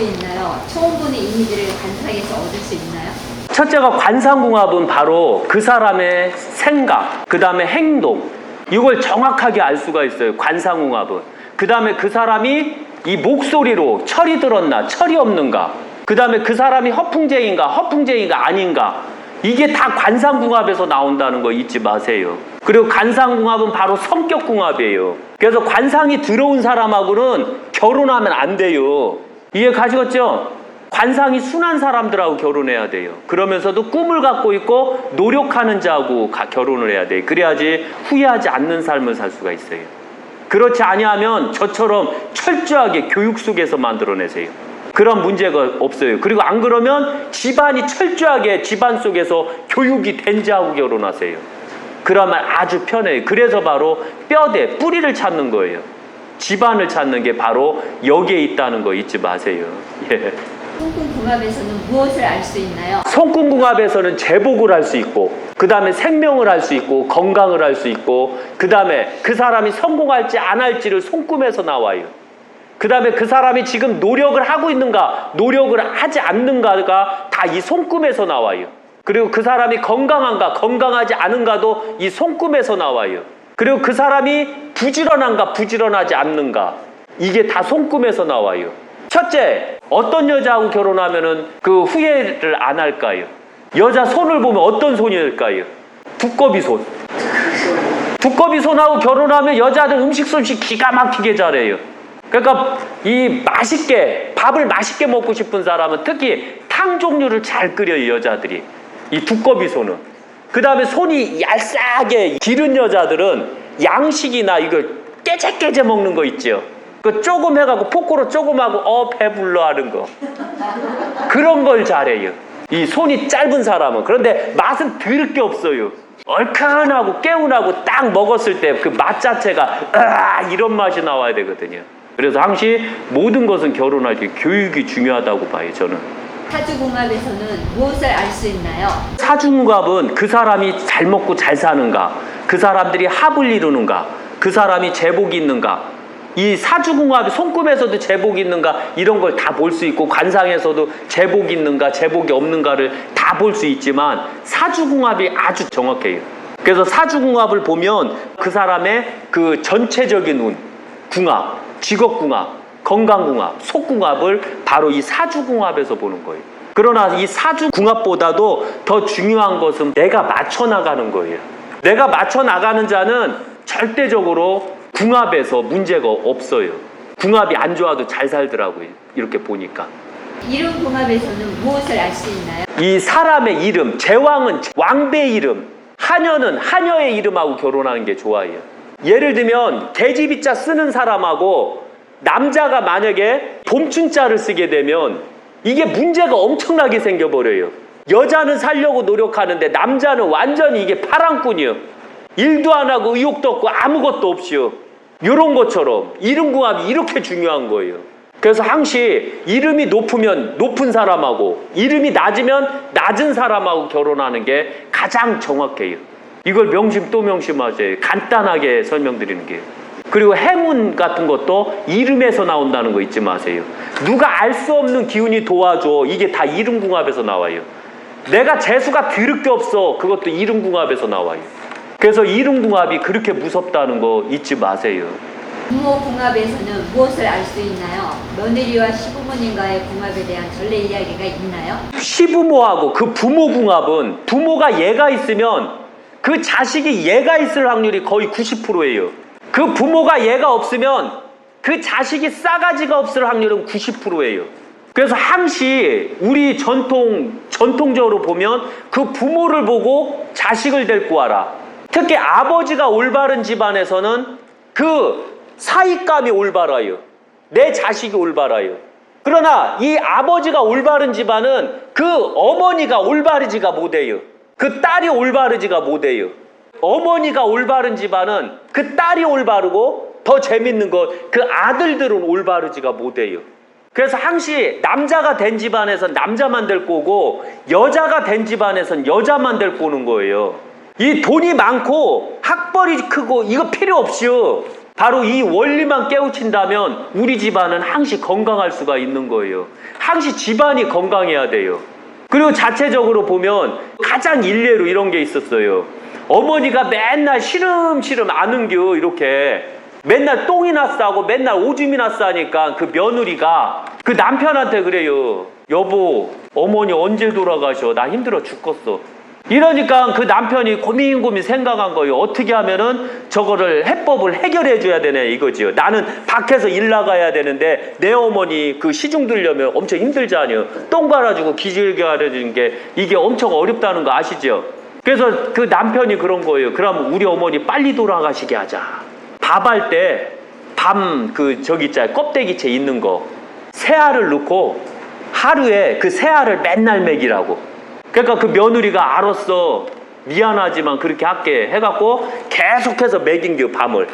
수 있나요? 보는 이미지를 관상에서 얻을 수 있나요? 첫째가 관상궁합은 바로 그 사람의 생각, 그 다음에 행동, 이걸 정확하게 알 수가 있어요. 관상궁합은. 그 다음에 그 사람이 이 목소리로 철이 들었나, 철이 없는가. 그 다음에 그 사람이 허풍쟁인가, 허풍쟁이가 아닌가. 이게 다 관상궁합에서 나온다는 거 잊지 마세요. 그리고 관상궁합은 바로 성격궁합이에요. 그래서 관상이 들어온 사람하고는 결혼하면 안 돼요. 이해 가시겠죠? 관상이 순한 사람들하고 결혼해야 돼요. 그러면서도 꿈을 갖고 있고 노력하는 자하고 가- 결혼을 해야 돼요. 그래야지 후회하지 않는 삶을 살 수가 있어요. 그렇지 아니하면 저처럼 철저하게 교육 속에서 만들어내세요. 그런 문제가 없어요. 그리고 안 그러면 집안이 철저하게 집안 속에서 교육이 된 자하고 결혼하세요. 그러면 아주 편해요. 그래서 바로 뼈대, 뿌리를 찾는 거예요. 집안을 찾는 게 바로 여기에 있다는 거 잊지 마세요. 예. 손금궁합에서는 무엇을 알 수 있나요? 손금궁합에서는 제복을 할 수 있고 그 다음에 생명을 할 수 있고 건강을 할 수 있고 그 다음에 그 사람이 성공할지 안 할지를 손금에서 나와요. 그 다음에 그 사람이 지금 노력을 하고 있는가 노력을 하지 않는가가 다 이 손금에서 나와요. 그리고 그 사람이 건강한가 건강하지 않은가도 이 손금에서 나와요. 그리고 그 사람이 부지런한가 부지런하지 않는가 이게 다 손금에서 나와요. 첫째, 어떤 여자하고 결혼하면은 그 후회를 안 할까요? 여자 손을 보면 어떤 손일까요? 두꺼비 손. 두꺼비 손하고 결혼하면 여자들 음식 솜씨 기가 막히게 잘해요. 그러니까 이 맛있게 밥을 맛있게 먹고 싶은 사람은 특히 탕 종류를 잘 끓여요 여자들이 이 두꺼비 손은 그 다음에 손이 얄싸게 기른 여자들은 양식이나 이거 깨재깨재 먹는 거 있죠. 그 조금 해갖고 포크로 조금 하고 어 배불러 하는 거. 그런 걸 잘해요. 이 손이 짧은 사람은. 그런데 맛은 들을 게 없어요. 얼큰하고 개운하고 딱 먹었을 때 그 맛 자체가 아 이런 맛이 나와야 되거든요. 그래서 항시 모든 것은 결혼할 때 교육이 중요하다고 봐요 저는 사주궁합에서는 무엇을 알 수 있나요? 사중갑은 그 사람이 잘 먹고 잘 사는가, 그 사람들이 합을 이루는가, 그 사람이 제복이 있는가, 이 사주궁합이 손금에서도 제복이 있는가 이런 걸 다 볼 수 있고 관상에서도 제복이 있는가 제복이 없는가를 다 볼 수 있지만 사주궁합이 아주 정확해요. 그래서 사주궁합을 보면 그 사람의 그 전체적인 운, 궁합, 직업궁합, 건강궁합, 속궁합을 바로 이 사주궁합에서 보는 거예요. 그러나 이 사주궁합보다도 더 중요한 것은 내가 맞춰 나가는 거예요. 내가 맞춰 나가는 자는 절대적으로 궁합에서 문제가 없어요. 궁합이 안 좋아도 잘 살더라고요. 이렇게 보니까. 이름 궁합에서는 무엇을 알 수 있나요? 이 사람의 이름, 제왕은 왕배의 이름, 하녀는 하녀의 이름하고 결혼하는 게 좋아요. 예를 들면 계집이자 쓰는 사람하고 남자가 만약에 봄춘자를 쓰게 되면 이게 문제가 엄청나게 생겨버려요. 여자는 살려고 노력하는데 남자는 완전히 이게 파랑꾼이요. 일도 안 하고 의욕도 없고 아무것도 없이요. 이런 것처럼 이름 궁합이 이렇게 중요한 거예요. 그래서 항시 이름이 높으면 높은 사람하고 이름이 낮으면 낮은 사람하고 결혼하는 게 가장 정확해요. 이걸 명심 또 명심하세요. 간단하게 설명드리는 게. 그리고 행운 같은 것도 이름에서 나온다는 거 잊지 마세요. 누가 알 수 없는 기운이 도와줘. 이게 다 이름 궁합에서 나와요. 내가 재수가 드럽게 없어. 그것도 이름 궁합에서 나와요. 그래서 이름 궁합이 그렇게 무섭다는 거 잊지 마세요. 부모 궁합에서는 무엇을 알 수 있나요? 며느리와 시부모님과의 궁합에 대한 전례 이야기가 있나요? 시부모하고 그 부모 궁합은 부모가 얘가 있으면 그 자식이 얘가 있을 확률이 거의 90%예요. 그 부모가 얘가 없으면 그 자식이 싸가지가 없을 확률은 90%예요. 그래서 항시 우리 전통 전통적으로 보면 그 부모를 보고 자식을 데리고 와라. 특히 아버지가 올바른 집안에서는 그 사익감이 올바라요. 내 자식이 올바라요. 그러나 이 아버지가 올바른 집안은 그 어머니가 올바르지가 못해요. 그 딸이 올바르지가 못해요. 어머니가 올바른 집안은 그 딸이 올바르고 더 재밌는 건그 아들들은 올바르지가 못해요. 그래서 항시 남자가 된 집안에선 남자만 데리고 오고 여자가 된 집안에선 여자만 데리고 오는 거예요. 이 돈이 많고 학벌이 크고 이거 필요 없이요. 바로 이 원리만 깨우친다면 우리 집안은 항시 건강할 수가 있는 거예요. 항시 집안이 건강해야 돼요. 그리고 자체적으로 보면 가장 일례로 이런 게 있었어요. 어머니가 맨날 시름시름 아는겨 이렇게 맨날 똥이나 싸고 맨날 오줌이나 싸니까 그 며느리가 그 남편한테 그래요. 여보, 어머니 언제 돌아가셔? 나 힘들어 죽겠어. 이러니까 그 남편이 고민 고민 생각한 거예요. 어떻게 하면은 저거를 해법을 해결해 줘야 되네 이거지요. 나는 밖에서 일 나가야 되는데 내 어머니 그 시중 들려면 엄청 힘들잖아요. 똥 갈아주고 기질게 하려는 게 이게 엄청 어렵다는 거 아시죠? 그래서 그 남편이 그런 거예요. 그럼 우리 어머니 빨리 돌아가시게 하자. 밥할 때 밤 그 저기 있잖아요. 껍데기채 있는 거 새알을 넣고 하루에 그 새알을 맨날 먹이라고. 그러니까 그 며느리가 알았어. 미안하지만 그렇게 할게 해갖고 계속해서 먹인 겨 밤을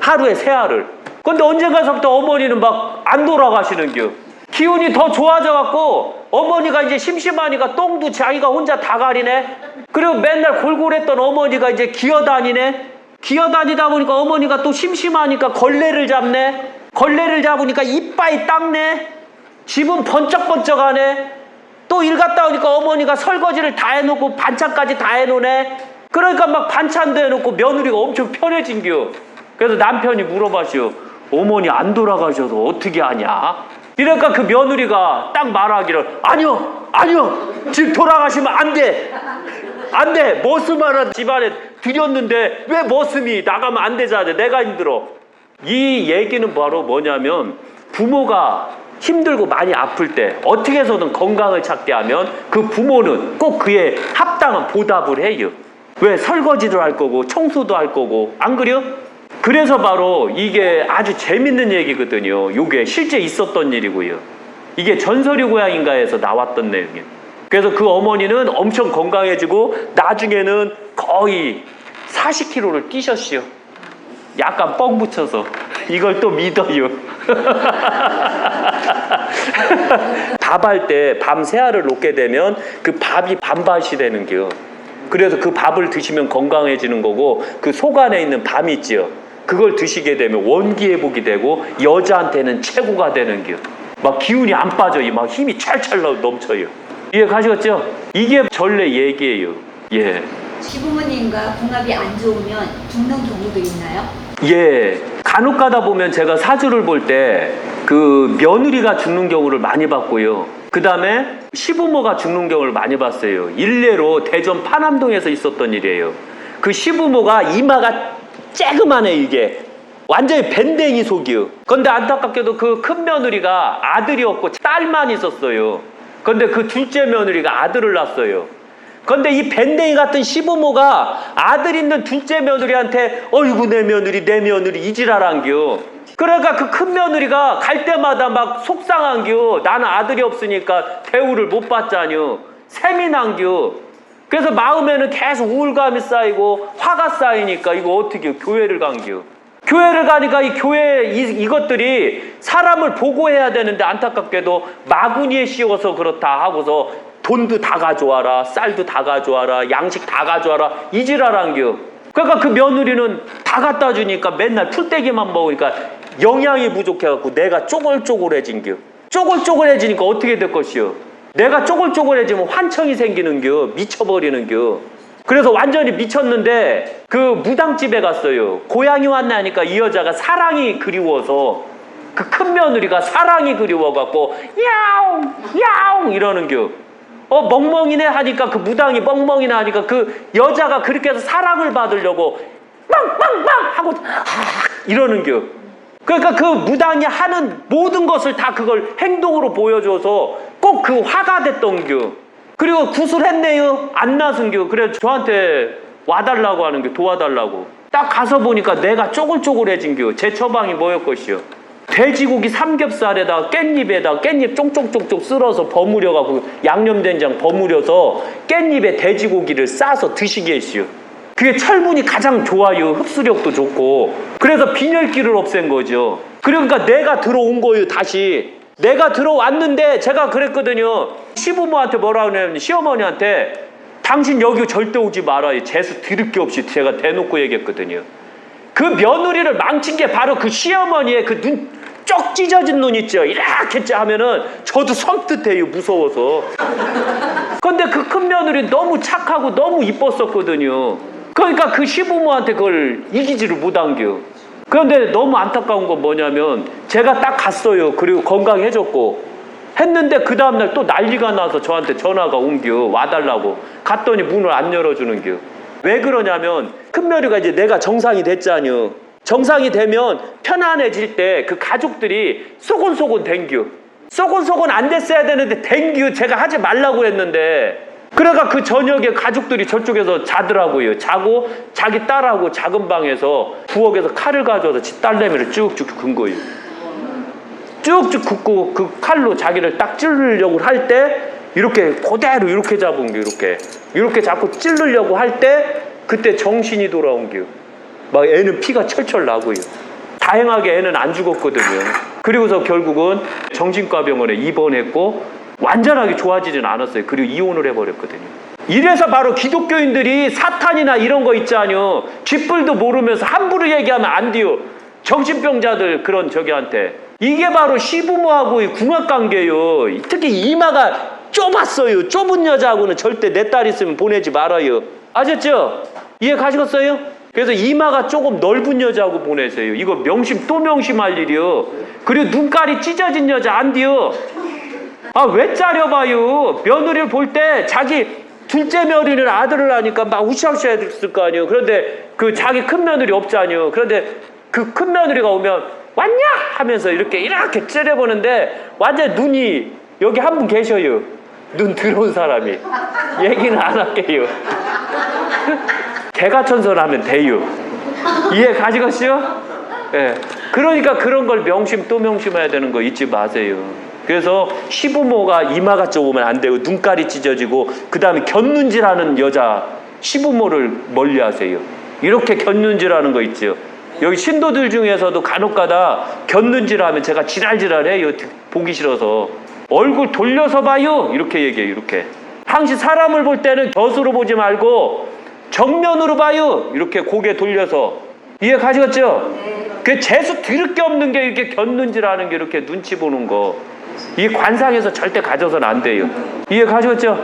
하루에 세 알을. 근데 언젠가서부터 어머니는 막 안 돌아가시는 겨. 기운이 더 좋아져갖고 어머니가 이제 심심하니까 똥도 자기가 혼자 다 가리네. 그리고 맨날 골골했던 어머니가 이제 기어다니네. 기어다니다 보니까 어머니가 또 심심하니까 걸레를 잡네. 걸레를 잡으니까 이빨이 닦네. 집은 번쩍번쩍하네. 또 일 갔다 오니까 어머니가 설거지를 다 해놓고 반찬까지 다 해놓네. 그러니까 막 반찬도 해놓고 며느리가 엄청 편해진겨. 그래서 남편이 물어봐시오. 어머니 안 돌아가셔서 어떻게 하냐? 이러니까 그 며느리가 딱 말하기를 아니요, 아니요, 지금 돌아가시면 안 돼. 안 돼. 머슴 하나 집안에 들였는데 왜 머슴이 나가면 안 되잖아. 내가 힘들어. 이 얘기는 바로 뭐냐면 부모가 힘들고 많이 아플 때 어떻게 해서든 건강을 찾게 하면 그 부모는 꼭 그에 합당한 보답을 해요. 왜 설거지도 할 거고 청소도 할 거고 안 그래요? 그래서 바로 이게 아주 재밌는 얘기거든요. 이게 실제 있었던 일이고요. 이게 전설이 고향인가에서 나왔던 내용이에요. 그래서 그 어머니는 엄청 건강해지고 나중에는 거의 40kg를 뛰셨어요. 약간 뻥 붙여서 이걸 또 믿어요. 밥할 때밤 새알을 놓게 되면 그 밥이 반밭이 되는 겨. 그래서 그 밥을 드시면 건강해지는 거고 그 속 안에 있는 밤 있지요. 그걸 드시게 되면 원기 회복이 되고 여자한테는 최고가 되는 겨. 막 기운이 안 빠져요. 막 힘이 찰찰 넘쳐요. 이해 가시겠죠? 이게 전래 얘기예요. 예. 시부모님과 궁합이 안 좋으면 죽는 경우도 있나요? 예. 간혹 가다 보면 제가 사주를 볼 때 그 며느리가 죽는 경우를 많이 봤고요. 그 다음에 시부모가 죽는 경우를 많이 봤어요. 일례로 대전 파남동에서 있었던 일이에요. 그 시부모가 이마가 쬐그만해 이게. 완전히 밴댕이 속이요. 근데 안타깝게도 그 큰 며느리가 아들이 없고 딸만 있었어요. 근데 그 둘째 며느리가 아들을 낳았어요. 근데 이 밴댕이 같은 시부모가 아들 있는 둘째 며느리한테 어이구 내 며느리 내 며느리 이지랄한겨. 그러니까 그 큰 며느리가 갈 때마다 막 속상한겨. 나는 아들이 없으니까 대우를 못 받자뇨. 난겨. 그래서 마음에는 계속 우울감이 쌓이고 화가 쌓이니까 이거 어떻게 교회를 간겨. 교회를 가니까 이 교회 이, 이것들이 사람을 보고해야 되는데 안타깝게도 마구니에 씌워서 그렇다 하고서 돈도 다 가져와라 쌀도 다 가져와라 양식 다 가져와라 이지랄한겨 그러니까 그 며느리는 다 갖다 주니까 맨날 풀떼기만 먹으니까 영양이 부족해갖고 내가 쪼글쪼글해진겨 쪼글쪼글해지니까 어떻게 될 것이요 내가 쪼글쪼글해지면 환청이 생기는겨 미쳐버리는겨 그래서 완전히 미쳤는데 그 무당집에 갔어요. 고향이 왔나니까 이 여자가 사랑이 그리워서 그 큰 며느리가 사랑이 그리워갖고 야옹 야옹 이러는 겨. 어 멍멍이네 하니까 그 무당이 멍멍이네 하니까 그 여자가 그렇게 해서 사랑을 받으려고 빵빵빵 하고 하, 이러는 겨. 그러니까 그 무당이 하는 모든 것을 다 그걸 행동으로 보여줘서 꼭 그 화가 됐던 겨. 그리고 구술했네요. 안 나순겨. 그래 저한테 와달라고 하는 게 도와달라고. 딱 가서 보니까 내가 쪼글쪼글해진 겨. 제 처방이 뭐였것이요. 돼지고기 삼겹살에다가 깻잎에다가 깻잎 쫑쫑쫑쫑 쓸어서 버무려 갖고 양념된장 버무려서 깻잎에 돼지고기를 싸서 드시게 했시요. 그게 철분이 가장 좋아요. 흡수력도 좋고. 그래서 빈혈기를 없앤 거죠. 그러니까 내가 들어온 거예요, 다시. 내가 들어왔는데 제가 그랬거든요. 시부모한테 뭐라 그러냐면 시어머니한테 당신 여기 절대 오지 말아요. 재수 드릴 게 없이 제가 대놓고 얘기했거든요. 그 며느리를 망친 게 바로 그 시어머니의 그눈쪽 찢어진 눈 있죠. 이렇게 하면은 저도 섬뜩해요. 무서워서. 근데 그 큰 며느리 너무 착하고 너무 이뻤었거든요. 그러니까 그 시부모한테 그걸 이기지를 못한 겨. 그런데 너무 안타까운 건 뭐냐면 제가 딱 갔어요. 그리고 건강해졌고 했는데 그 다음날 또 난리가 나서 저한테 전화가 옮겨 와달라고 갔더니 문을 안 열어주는 겨. 왜 그러냐면 큰 며느리가 이제 내가 정상이 됐잖여. 정상이 되면 편안해질 때 그 가족들이 소곤소곤 댕겨. 소곤소곤 안 됐어야 되는데 댕겨 제가 하지 말라고 했는데 그래가 그 저녁에 가족들이 저쪽에서 자더라고요. 자고 자기 딸하고 작은 방에서 부엌에서 칼을 가져와서 지 딸내미를 쭉쭉 근 거예요. 쭉쭉 긋고 그 칼로 자기를 딱 찌르려고 할 때 이렇게 그대로 이렇게 잡은 게 이렇게 이렇게 잡고 찌르려고 할 때 그때 정신이 돌아온 게요. 막 애는 피가 철철 나고요. 다행하게 애는 안 죽었거든요. 그리고서 결국은 정신과 병원에 입원했고 완전하게 좋아지진 않았어요. 그리고 이혼을 해버렸거든요. 이래서 바로 기독교인들이 사탄이나 이런 거 있잖아요. 쥐뿔도 모르면서 함부로 얘기하면 안 돼요. 정신병자들 그런 저기한테. 이게 바로 시부모하고의 궁합관계예요. 특히 이마가 좁았어요. 좁은 여자하고는 절대 내 딸 있으면 보내지 말아요. 아셨죠? 이해 가시겠어요? 그래서 이마가 조금 넓은 여자하고 보내세요. 이거 명심 또 명심할 일이요. 그리고 눈깔이 찢어진 여자 안 돼요. 아 왜 짜려봐요? 며느리를 볼 때 자기 둘째 며느리는 아들을 하니까 막 우시우시 했을 거 아니에요. 그런데 그 자기 큰 며느리 없잖아요. 그런데 그 큰 며느리가 오면 왔냐 하면서 이렇게 이렇게 째려보는데 완전 눈이 여기 한 분 계셔요. 눈 들어온 사람이 얘기는 안 할게요. 개가 천선하면 돼요. 이해 가시겠어요? 예. 그러니까 그런 걸 명심 또 명심해야 되는 거 잊지 마세요. 그래서 시부모가 이마가 좁으면 안 되고 눈깔이 찢어지고 그 다음에 곁눈질하는 여자 시부모를 멀리하세요. 이렇게 곁눈질하는 거 있죠. 여기 신도들 중에서도 간혹가다 곁눈질하면 제가 지랄지랄해요. 보기 싫어서 얼굴 돌려서 봐요. 이렇게 얘기해요. 이렇게 항시 사람을 볼 때는 곁으로 보지 말고 정면으로 봐요. 이렇게 고개 돌려서 이해 가시겠죠? 그 재수 드럽게 없는 게 이렇게 곁눈질하는 게 이렇게 눈치 보는 거. 이 관상에서 절대 가져서는 안 돼요. 이해 가시겠죠?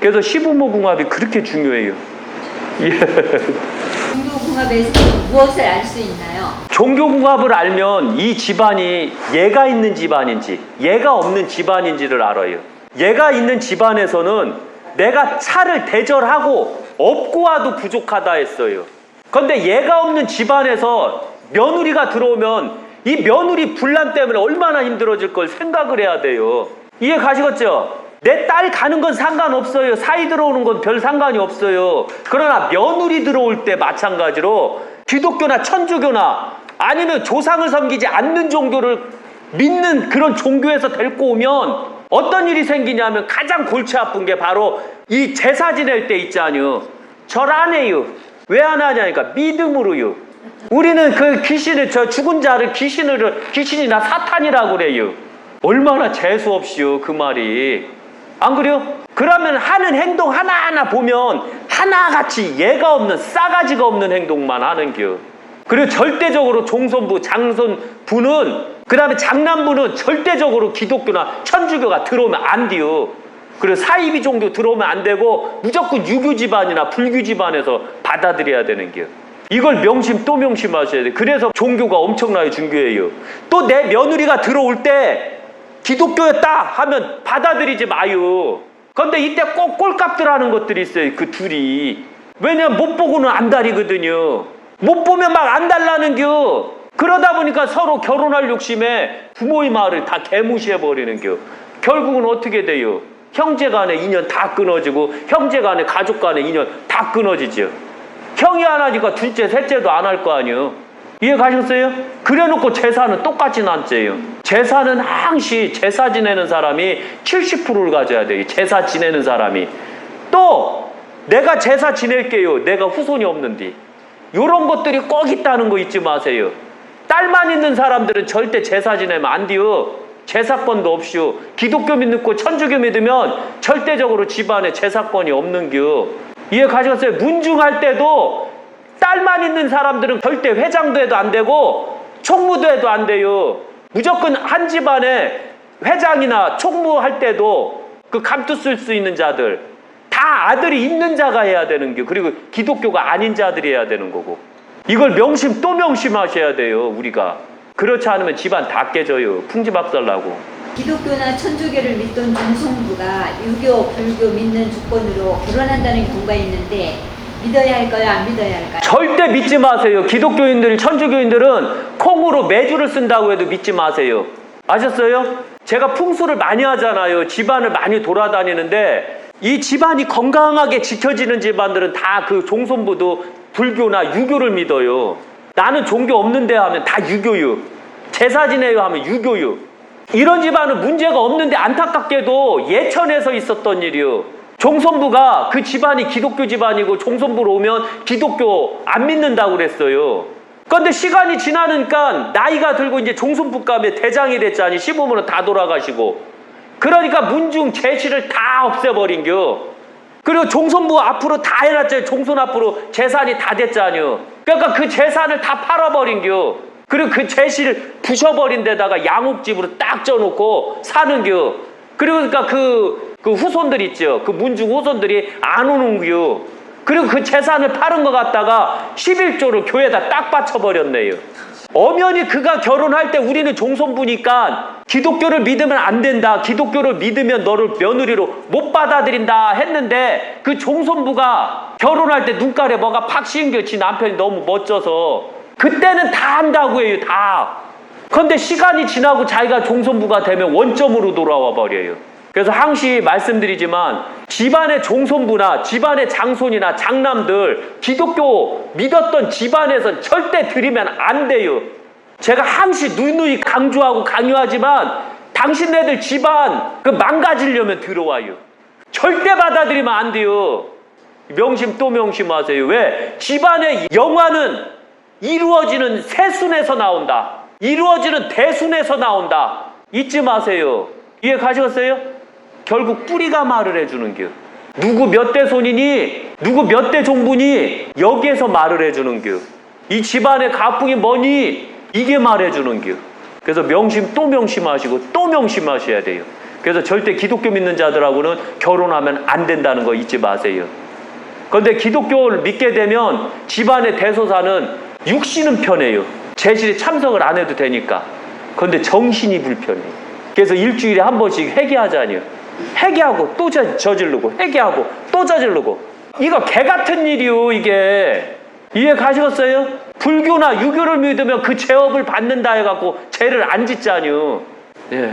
그래서 시부모 궁합이 그렇게 중요해요. 예. 종교 궁합에서 무엇을 알 수 있나요? 종교 궁합을 알면 이 집안이 얘가 있는 집안인지 얘가 없는 집안인지를 알아요. 얘가 있는 집안에서는 내가 차를 대절하고 없고 와도 부족하다 했어요. 그런데 얘가 없는 집안에서 며느리가 들어오면 이 며느리 분란 때문에 얼마나 힘들어질 걸 생각을 해야 돼요. 이해 가시겠죠? 내 딸 가는 건 상관없어요. 사이 들어오는 건 별 상관이 없어요. 그러나 며느리 들어올 때 마찬가지로 기독교나 천주교나 아니면 조상을 섬기지 않는 종교를 믿는 그런 종교에서 데리고 오면 어떤 일이 생기냐면 가장 골치 아픈 게 바로 이 제사 지낼 때 있잖아요. 절안 해요. 왜 안 하냐니까 믿음으로요. 우리는 그 귀신을 저 죽은 자를 귀신을 귀신이나 사탄이라고 그래요. 얼마나 재수 없이요 그 말이 안 그래요? 그러면 하는 행동 하나하나 보면 하나같이 예가 없는 싸가지가 없는 행동만 하는 겨. 그리고 절대적으로 종손부, 장손부는 그 다음에 장남부는 절대적으로 기독교나 천주교가 들어오면 안 돼요. 그리고 사이비 종교 들어오면 안 되고 무조건 유교 집안이나 불교 집안에서 받아들여야 되는 겨. 이걸 명심 또 명심하셔야 돼. 그래서 종교가 엄청나게 중요해요. 또 내 며느리가 들어올 때 기독교였다 하면 받아들이지 마요. 근데 이때 꼭 꼴값들 하는 것들이 있어요. 그 둘이. 왜냐면 못 보고는 안달이거든요. 못 보면 막 안달나는겨. 그러다 보니까 서로 결혼할 욕심에 부모의 말을 다 개무시해버리는겨. 결국은 어떻게 돼요? 형제 간의 인연 다 끊어지고 형제 간의 가족 간의 인연 다 끊어지죠. 형이 안 하니까 둘째, 셋째도 안 할 거 아니에요. 이해 가셨어요? 그래 놓고 제사는 똑같이 난째요. 제사는 항시 제사 지내는 사람이 70%를 가져야 돼요. 제사 지내는 사람이. 또 내가 제사 지낼게요. 내가 후손이 없는데. 요런 것들이 꼭 있다는 거 잊지 마세요. 딸만 있는 사람들은 절대 제사 지내면 안 돼요. 제사권도 없이요. 기독교 믿고 천주교 믿으면 절대적으로 집안에 제사권이 없는 겨. 이해 가셨어요? 문중할 때도 딸만 있는 사람들은 절대 회장도 해도 안 되고 총무도 해도 안 돼요. 무조건 한 집안에 회장이나 총무 할 때도 그 감투 쓸 수 있는 자들 다 아들이 있는 자가 해야 되는 게 그리고 기독교가 아닌 자들이 해야 되는 거고 이걸 명심 또 명심하셔야 돼요 우리가 그렇지 않으면 집안 다 깨져요 풍지박살 나고 기독교나 천주교를 믿던 중송부가 유교, 불교 믿는 조건으로 결혼한다는 경우가 있는데 믿어야 할까요? 안 믿어야 할까요? 절대 믿지 마세요. 기독교인들, 천주교인들은 콩으로 매주를 쓴다고 해도 믿지 마세요. 아셨어요? 제가 풍수를 많이 하잖아요. 집안을 많이 돌아다니는데 이 집안이 건강하게 지켜지는 집안들은 다 그 종손부도 불교나 유교를 믿어요. 나는 종교 없는데 하면 다 유교유. 제사 지내요 하면 유교유. 이런 집안은 문제가 없는데 안타깝게도 예천에서 있었던 일이요. 종손부가 그 집안이 기독교 집안이고 종손부로 오면 기독교 안 믿는다고 그랬어요. 그런데 시간이 지나니까 나이가 들고 이제 종손부감에 대장이 됐자니 시부모는 다 돌아가시고 그러니까 문중 제시를 다 없애버린겨. 그리고 종손부 앞으로 다 해놨잖아요. 종손 앞으로 재산이 다 됐잖아요. 그러니까 그 재산을 다 팔아버린겨. 그리고 그 제시를 부셔버린 데다가 양옥집으로 딱 쪄놓고 사는겨. 그리고 그러니까 그, 그 후손들 있죠. 그 문중 후손들이 안 오는 겨. 그리고 그 재산을 파는 것 갖다가 11조를 교회에다 딱 바쳐버렸네요. 엄연히 그가 결혼할 때 우리는 종손부니까 기독교를 믿으면 안 된다. 기독교를 믿으면 너를 며느리로 못 받아들인다 했는데 그 종손부가 결혼할 때 눈깔에 뭐가 팍 씌은겨. 지 남편이 너무 멋져서. 그때는 다 한다고 해요. 다. 그런데 시간이 지나고 자기가 종손부가 되면 원점으로 돌아와 버려요. 그래서 항시 말씀드리지만 집안의 종손부나 집안의 장손이나 장남들 기독교 믿었던 집안에선 절대 드리면 안 돼요. 제가 항시 누누이 강조하고 강요하지만 당신네들 집안 그 망가지려면 들어와요. 절대 받아들이면 안 돼요. 명심 또 명심하세요. 왜? 집안의 영화는 이루어지는 세순에서 나온다. 이루어지는 대순에서 나온다. 잊지 마세요. 이해 가셨어요? 결국 뿌리가 말을 해주는 겨. 누구 몇 대 손이니, 누구 몇 대 종부니, 여기에서 말을 해주는 겨. 이 집안의 가풍이 뭐니, 이게 말해주는 겨. 그래서 명심 또 명심하시고 또 명심하셔야 돼요. 그래서 절대 기독교 믿는 자들하고는 결혼하면 안 된다는 거 잊지 마세요. 그런데 기독교를 믿게 되면 집안의 대소사는 육신은 편해요. 제실에 참석을 안 해도 되니까. 그런데 정신이 불편해요. 그래서 일주일에 한 번씩 회개하자니요. 회개하고 또 저- 저지르고 회개하고 또 저지르고 이거 개 같은 일이요 이게 이해 가시겠어요? 불교나 유교를 믿으면 그 죄업을 받는다 해갖고 죄를 안 짓자니요. 예.